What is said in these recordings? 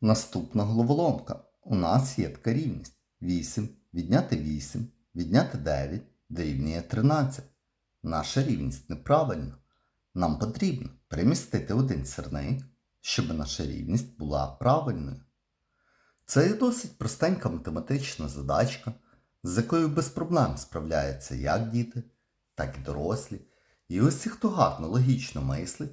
Наступна головоломка. У нас є така рівність. 8 відняти 8, відняти 9 дорівнює 13. Наша рівність неправильна. Нам потрібно перемістити один сірник, щоб наша рівність була правильною. Це досить простенька математична задачка, з якою без проблем справляються як діти, так і дорослі. І усі, хто гарно логічно мислить,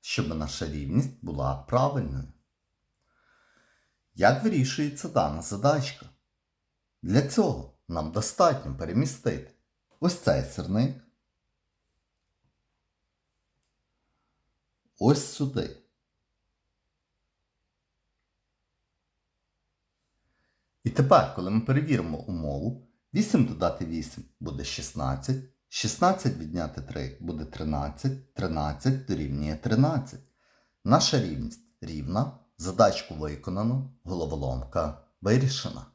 щоб наша рівність була правильною. Як вирішується дана задачка? Для цього нам достатньо перемістити ось цей сирник ось сюди. І тепер, коли ми перевіримо умову, 8 додати 8 буде 16, 16 відняти 3 буде 13, 13 дорівнює 13. Наша рівність рівна, задачку виконано, головоломка вирішена.